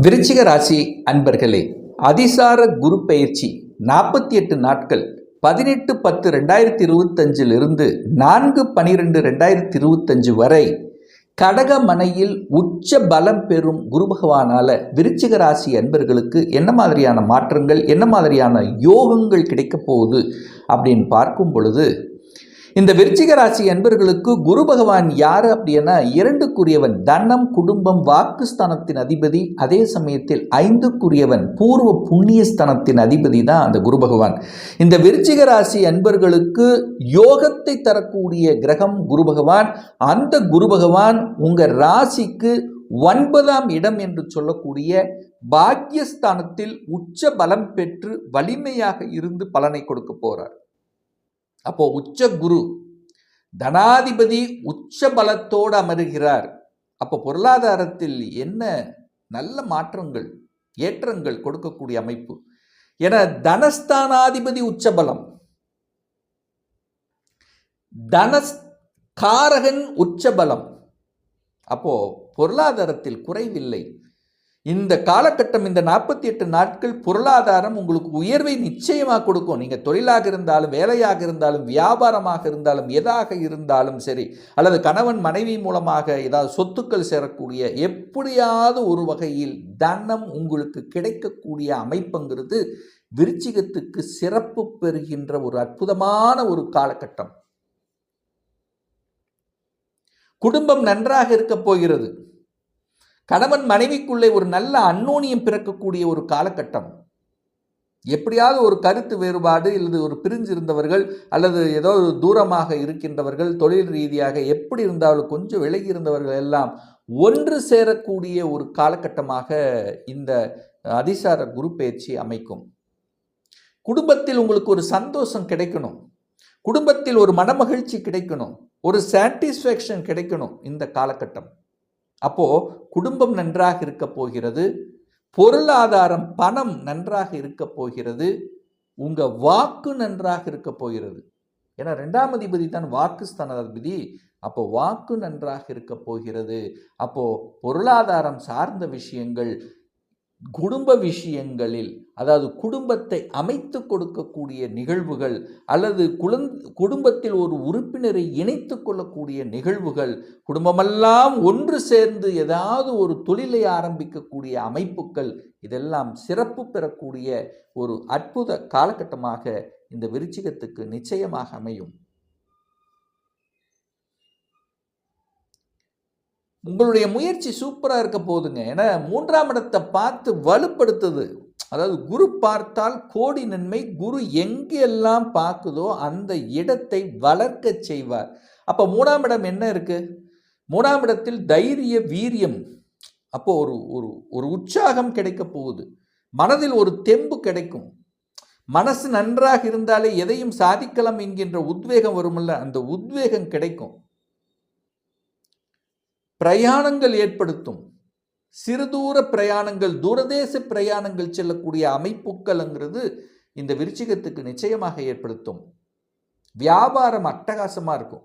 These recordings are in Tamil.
விருச்சிக ராசி அன்பர்களே அதிசார குரு பயிற்சி நாற்பத்தி எட்டு நாட்கள் பதினெட்டு பத்து ரெண்டாயிரத்தி இருபத்தஞ்சிலிருந்து நான்கு பனிரெண்டு ரெண்டாயிரத்தி இருபத்தஞ்சு வரை கடக மனையில் உச்ச பலம் பெறும் குரு பகவானால விருச்சிக ராசி அன்பர்களுக்கு என்ன மாதிரியான மாற்றங்கள் என்ன மாதிரியான யோகங்கள் கிடைக்கப் போகுது அப்படின்னு பார்க்கும் பொழுது இந்த விருச்சிக ராசி என்பர்களுக்கு குரு பகவான் யார் அப்படின்னா இரண்டுக்குரியவன். தனம் குடும்பம் வாக்குஸ்தானத்தின் அதிபதி. அதே சமயத்தில் ஐந்துக்குரியவன் பூர்வ புண்ணியஸ்தானத்தின் அதிபதி தான் அந்த குரு பகவான். இந்த விருச்சிக ராசி என்பர்களுக்கு யோகத்தை தரக்கூடிய கிரகம் குரு பகவான். அந்த குரு பகவான் உங்கள் ராசிக்கு ஒன்பதாம் இடம் என்று சொல்லக்கூடிய பாக்யஸ்தானத்தில் உச்ச பலம் பெற்று வலிமையாக இருந்து பலனை கொடுக்க போகிறார் அப்போ உச்ச குரு தனாதிபதி உச்ச பலத்தோடு அமருகிறார். அப்போ பொருளாதாரத்தில் என்ன நல்ல மாற்றங்கள் ஏற்றங்கள் கொடுக்கக்கூடிய அமைப்பு? என தனஸ்தானாதிபதி உச்சபலம் தனஸ் காரகன் உச்சபலம் அப்போ பொருளாதாரத்தில் குறைவில்லை. இந்த காலகட்டம் இந்த நாற்பத்தி எட்டு நாட்கள் பொருளாதாரம் உங்களுக்கு உயர்வை நிச்சயமாக கொடுக்கும். நீங்கள் தொழிலாக இருந்தாலும் வேலையாக இருந்தாலும் வியாபாரமாக இருந்தாலும் எதாக இருந்தாலும் சரி அல்லது கணவன் மனைவி மூலமாக ஏதாவது சொத்துக்கள் சேரக்கூடிய எப்படியாவது ஒரு வகையில் தனம் உங்களுக்கு கிடைக்கக்கூடிய அமைப்புங்கிறது விருச்சிகத்துக்கு சிறப்பு பெறுகின்ற ஒரு அற்புதமான ஒரு காலகட்டம். குடும்பம் நன்றாக இருக்கப் போகிறது. கணவன் மனைவிக்குள்ளே ஒரு நல்ல அன்னோனியம் பிறக்கக்கூடிய ஒரு காலகட்டம். எப்படியாவது ஒரு கருத்து வேறுபாடு அல்லது ஒரு பிரிஞ்சிருந்தவர்கள் அல்லது ஏதோ ஒரு தூரமாக இருக்கின்றவர்கள் தொழில் ரீதியாக எப்படி இருந்தாலும் கொஞ்சம் விலகி இருந்தவர்கள் எல்லாம் ஒன்று சேரக்கூடிய ஒரு காலகட்டமாக இந்த அதிசார குரு பயிற்சி அமைக்கும். குடும்பத்தில் உங்களுக்கு ஒரு சந்தோஷம் கிடைக்கணும். குடும்பத்தில் ஒரு மனமகிழ்ச்சி கிடைக்கணும். ஒரு சாட்டிஸ்ஃபேக்ஷன் கிடைக்கணும் இந்த காலகட்டம். அப்போ குடும்பம் நன்றாக இருக்க போகிறது பொருளாதாரம் பணம் நன்றாக இருக்க போகிறது உங்க வாக்கு நன்றாக இருக்க போகிறது. ஏன்னா ரெண்டாம் அதிபதி தான் வாக்கு ஸ்தானாதிபதி. அப்போ வாக்கு நன்றாக இருக்க போகிறது. அப்போ பொருளாதாரம் சார்ந்த விஷயங்கள் குடும்ப விஷயங்களில் அதாவது குடும்பத்தை அமைத்து கொடுக்கக்கூடிய நிகழ்வுகள் அல்லது குழந் குடும்பத்தில் ஒரு உறுப்பினரை இணைத்து கொள்ளக்கூடிய நிகழ்வுகள் குடும்பமெல்லாம் ஒன்று சேர்ந்து ஏதாவது ஒரு தொழிலை ஆரம்பிக்கக்கூடிய அமைப்புகள் இதெல்லாம் சிறப்பு பெறக்கூடிய ஒரு அற்புத காலகட்டமாக இந்த விருச்சிகத்துக்கு நிச்சயமாக அமையும். உங்களுடைய முயற்சி சூப்பராக இருக்க போதுங்க. ஏன்னா மூன்றாம் இடத்தை பார்த்து வலுப்படுத்துது. அதாவது குரு பார்த்தால் கோடி நன்மை குரு எங்கெல்லாம் பார்க்குதோ அந்த இடத்தை வளர்க்க செய்வார். அப்போ மூணாம் இடம் என்ன இருக்குது மூணாம் இடத்தில் தைரிய வீரியம். அப்போ ஒரு ஒரு ஒரு உற்சாகம் கிடைக்க போகுது. மனதில் ஒரு தெம்பு கிடைக்கும். மனசு நன்றாக இருந்தாலே எதையும் சாதிக்கலாம் என்கின்ற உத்வேகம் வருமல்ல அந்த உத்வேகம் கிடைக்கும். பிரயாணங்கள் ஏற்படுத்தும். சிறுதூர பிரயாணங்கள் தூரதேச பிரயாணங்கள் செல்லக்கூடிய அமைப்புக்கள்ங்கிறது இந்த விருச்சிகத்துக்கு நிச்சயமாக ஏற்படுத்தும். வியாபாரம் அட்டகாசமாக இருக்கும்.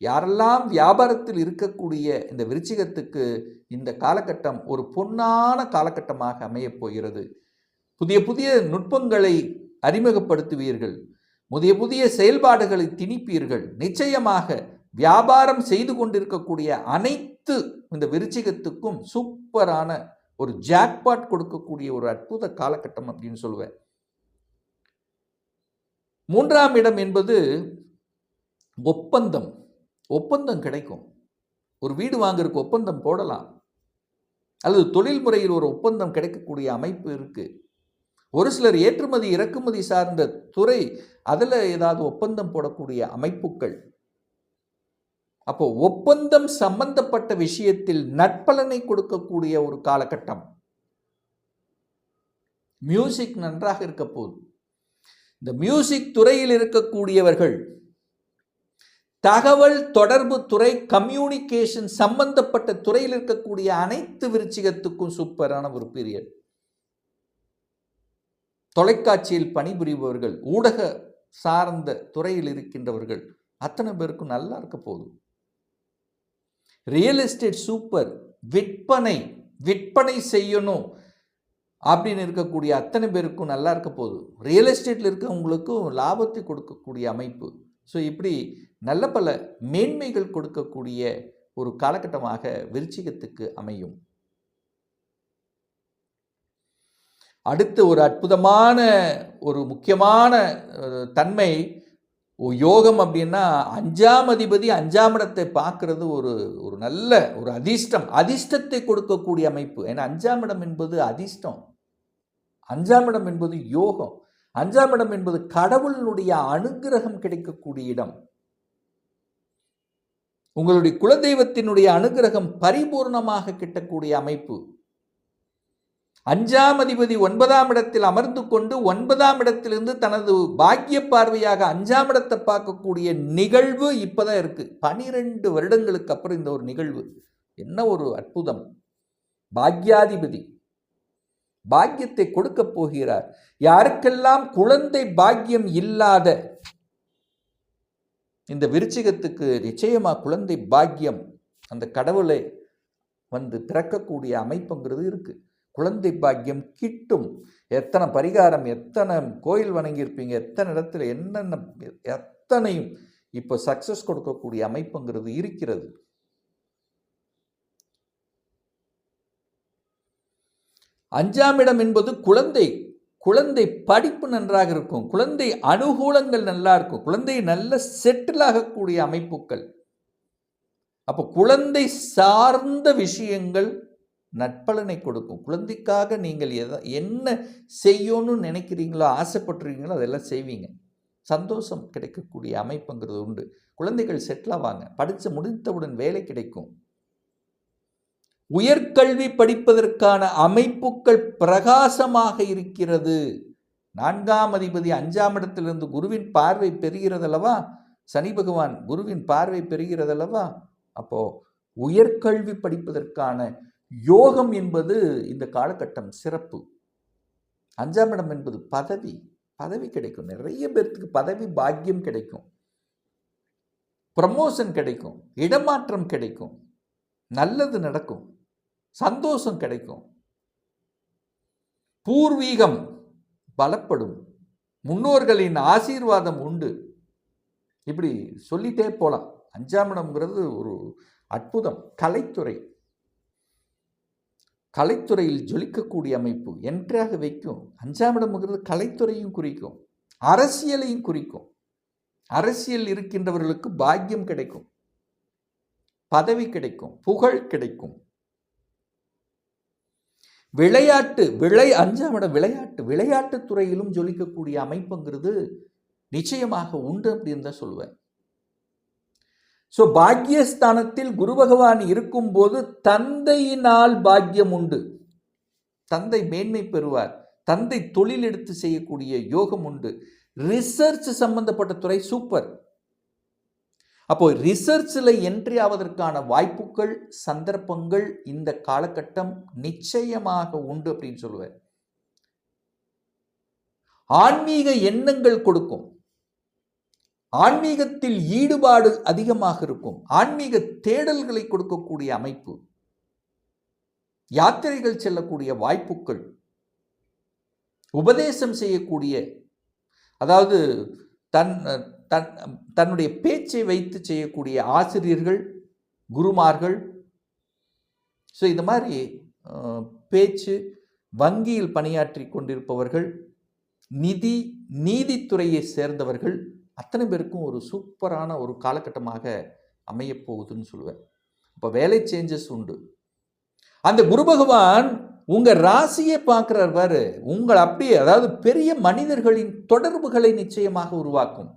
யாரெல்லாம் வியாபாரத்தில் இருக்கக்கூடிய இந்த விருச்சிகத்துக்கு இந்த காலகட்டம் ஒரு பொன்னான காலகட்டமாக அமையப் போகிறது. புதிய புதிய நுட்பங்களை அறிமுகப்படுத்துவீர்கள். புதிய புதிய செயல்பாடுகளை திணிப்பீர்கள். நிச்சயமாக வியாபாரம் செய்து கொண்டிருக்கக்கூடிய அனைத்து இந்த விருச்சிகத்துக்கும் சூப்பரான ஒரு ஜாக்பாட் கொடுக்கக்கூடிய ஒரு அற்புத காலகட்டம் அப்படின்னு சொல்லுவேன். மூன்றாம் இடம் என்பது ஒப்பந்தம். ஒப்பந்தம் கிடைக்கும். ஒரு வீடு வாங்குறதுக்கு ஒப்பந்தம் போடலாம். அல்லது தொழில் முறையில் ஒரு ஒப்பந்தம் கிடைக்கக்கூடிய அமைப்பு இருக்குது ஒரு சிலர் ஏற்றுமதி இறக்குமதி சார்ந்த துறை அதில் ஏதாவது ஒப்பந்தம் போடக்கூடிய அமைப்புகள். அப்போ ஒப்பந்தம் சம்பந்தப்பட்ட விஷயத்தில் நட்பலனை கொடுக்கக்கூடிய ஒரு காலகட்டம். மியூசிக் நன்றாக இருக்க போகுது. இந்த மியூசிக் துறையில் இருக்கக்கூடியவர்கள் தகவல் தொடர்பு துறை கம்யூனிகேஷன் சம்பந்தப்பட்ட துறையில் இருக்கக்கூடிய அனைத்து விருச்சிகத்துக்கும் சூப்பரான ஒரு பீரியட் தொலைக்காட்சியில் பணிபுரிபவர்கள் ஊடக சார்ந்த துறையில் இருக்கின்றவர்கள் அத்தனை பேருக்கும் நல்லா இருக்க போதும் ரியல் எஸ்டேட் சூப்பர் விற்பனை விற்பனை செய்யணும் அப்படின்னு இருக்கக்கூடிய அத்தனை பேருக்கும் நல்லா இருக்க போகுது. ரியல் எஸ்டேட்டில் இருக்கவங்களுக்கும் லாபத்தை கொடுக்கக்கூடிய அமைப்பு. ஸோ இப்படி நல்ல பல மேன்மைகள் கொடுக்கக்கூடிய ஒரு காலகட்டமாக விருச்சிகத்துக்கு அமையும். அடுத்து ஒரு அற்புதமான ஒரு முக்கியமான தன்மை யோகம் அப்படின்னா அஞ்சாம் அதிபதி அஞ்சாம் இடத்தை பார்க்கறது ஒரு ஒரு நல்ல ஒரு அதிர்ஷ்டம். அதிர்ஷ்டத்தை கொடுக்கக்கூடிய அமைப்பு. ஏன்னா அஞ்சாம் இடம் என்பது அதிர்ஷ்டம். அஞ்சாம் இடம் என்பது யோகம். அஞ்சாம் இடம் என்பது கடவுளினுடைய அனுக்கிரகம் கிடைக்கக்கூடிய இடம். உங்களுடைய குலதெய்வத்தினுடைய அனுக்கிரகம் பரிபூர்ணமாக கிட்டக்கூடிய அமைப்பு. அஞ்சாம் அதிபதி ஒன்பதாம் இடத்தில் அமர்ந்து கொண்டு ஒன்பதாம் இடத்திலிருந்து தனது பாக்கிய பார்வையாக அஞ்சாம் இடத்தை பார்க்கக்கூடிய நிகழ்வு இப்பதான் இருக்கு. பனிரெண்டு வருடங்களுக்கு அப்புறம் இந்த ஒரு நிகழ்வு. என்ன ஒரு அற்புதம். பாக்யாதிபதி. பாக்கியத்தை கொடுக்க போகிறார். யாருக்கெல்லாம் குழந்தை பாக்கியம் இல்லாத இந்த விருச்சிகத்துக்கு நிச்சயமா குழந்தை பாக்கியம் அந்த கடவுளை வந்து பிறக்கக்கூடிய அமைப்புங்கிறது இருக்குது குழந்தை பாக்கியம் கிட்டும். எத்தனை பரிகாரம் எத்தனை கோயில் வணங்கியிருப்பீங்க எத்தனை இடத்துல என்னென்ன எத்தனையும் இப்போ சக்ஸஸ் கொடுக்கக்கூடிய அமைப்புங்கிறது இருக்கிறது. அஞ்சாம் இடம் என்பது குழந்தை. குழந்தை படிப்பு நன்றாக இருக்கும். குழந்தை அனுகூலங்கள் நல்லா இருக்கும். குழந்தை நல்ல செட்டில் ஆகக்கூடிய அமைப்புகள். அப்போ குழந்தை சார்ந்த விஷயங்கள் நட்பலனை கொடுக்கும். குழந்தைக்காக நீங்கள் எதை என்ன செய்யணும்னு நினைக்கிறீங்களோ ஆசைப்பட்டுறீங்களோ அதெல்லாம் செய்வீங்க. சந்தோஷம் கிடைக்கக்கூடிய அமைப்புங்கிறது உண்டு. குழந்தைகள் செட்டில் ஆவாங்க படித்து முடித்தவுடன் வேலை கிடைக்கும். உயர்கல்வி படிப்பதற்கான அமைப்புகள் பிரகாசமாக இருக்கிறது. நான்காம் அதிபதி அஞ்சாம் இடத்திலிருந்து குருவின் பார்வை பெறுகிறதல்லவா? சனி பகவான் குருவின் பார்வை பெறுகிறதல்லவா? அப்போது உயர்கல்வி படிப்பதற்கான யோகம் என்பது இந்த காலகட்டம் சிறப்பு. அஞ்சாம் இடம் என்பது பதவி. பதவி கிடைக்கும். நிறைய பேர்த்துக்கு பதவி பாக்கியம் கிடைக்கும். ப்ரமோஷன் கிடைக்கும். இடமாற்றம் கிடைக்கும். நல்லது நடக்கும். சந்தோஷம் கிடைக்கும். பூர்வீகம் பலப்படும். முன்னோர்களின் ஆசீர்வாதம் உண்டு. இப்படி சொல்லிட்டே போகலாம் அஞ்சாம் இடம்ங்கிறது ஒரு அற்புதம். கலைத்துறை. கலைத்துறையில் ஜொலிக்கக்கூடிய அமைப்பு என்றாக வைக்கும். அஞ்சாம் இடம்ங்கிறது கலைத்துறையும் குறிக்கும். அரசியலையும் குறிக்கும். அரசியல் இருக்கின்றவர்களுக்கு பாக்கியம் கிடைக்கும். பதவி கிடைக்கும். புகழ் கிடைக்கும். விளையாட்டு விளை அஞ்சாம் இடம் விளையாட்டு. விளையாட்டுத் துறையிலும் ஜொலிக்கக்கூடிய அமைப்புங்கிறது நிச்சயமாக உண்டு அப்படின்னு தான் சொல்லுவேன் ஸோ பாக்கியஸ்தானத்தில் குரு பகவான் இருக்கும்போது தந்தையினால் பாக்கியம் உண்டு. தந்தை மேன்மை பெறுவார். தந்தை தொழில் எடுத்து செய்யக்கூடிய யோகம் உண்டு. ரிசர்ச் சம்பந்தப்பட்ட துறை சூப்பர் அப்போ ரிசர்ச்சில் என்ட்ரி ஆவதற்கான வாய்ப்புகள் சந்தர்ப்பங்கள் இந்த காலகட்டம் நிச்சயமாக உண்டு அப்படின்னு சொல்லுவேன் ஆன்மீக எண்ணங்கள் கொடுக்கும். ஆன்மீகத்தில் ஈடுபாடு அதிகமாக இருக்கும். ஆன்மீக தேடல்களை கொடுக்கக்கூடிய அமைப்பு. யாத்திரைகள் செல்லக்கூடிய வாய்ப்புகள். உபதேசம் செய்யக்கூடிய அதாவது தன் தன் தன்னுடைய பேச்சை வைத்து செய்யக்கூடிய ஆசிரியர்கள் குருமார்கள். ஸோ இந்த மாதிரி பேச்சு வங்கியில் பணியாற்றி கொண்டிருப்பவர்கள் நிதி நீதித்துறையை சேர்ந்தவர்கள் அத்தனை பேருக்கும் ஒரு சூப்பரான ஒரு காலகட்டமாக அமையப்போகுதுன்னு சொல்லுவேன். அப்போ வேலை சேஞ்சஸ் உண்டு. அந்த குரு பகவான் உங்கள் ராசியை பார்க்குறார் பாரு. உங்கள் அப்படியே அதாவது பெரிய மனிதர்களின் தொடர்புகளை நிச்சயமாக உருவாக்கும்.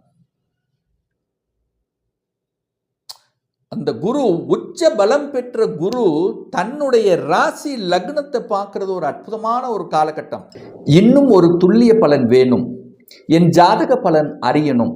அந்த குரு உச்ச பலம் பெற்ற குரு தன்னுடைய ராசி லக்னத்தை பார்க்கறது ஒரு அற்புதமான ஒரு காலகட்டம். இன்னும் ஒரு துல்லிய பலன் வேணும். என் ஜாதக பலன் அறியணும்.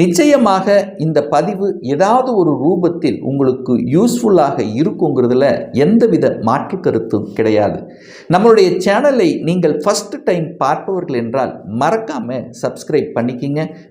நிச்சயமாக இந்த பதிவு ஏதாவது ஒரு ரூபத்தில் உங்களுக்கு யூஸ்ஃபுல்லாக இருக்குங்கிறதுல எந்தவித மாற்று கருத்தும் கிடையாது. நம்மளுடைய சேனலை நீங்கள் ஃபஸ்ட்டு டைம் பார்ப்பவர்கள் என்றால் மறக்காமல் சப்ஸ்கிரைப் பண்ணிக்கிங்க.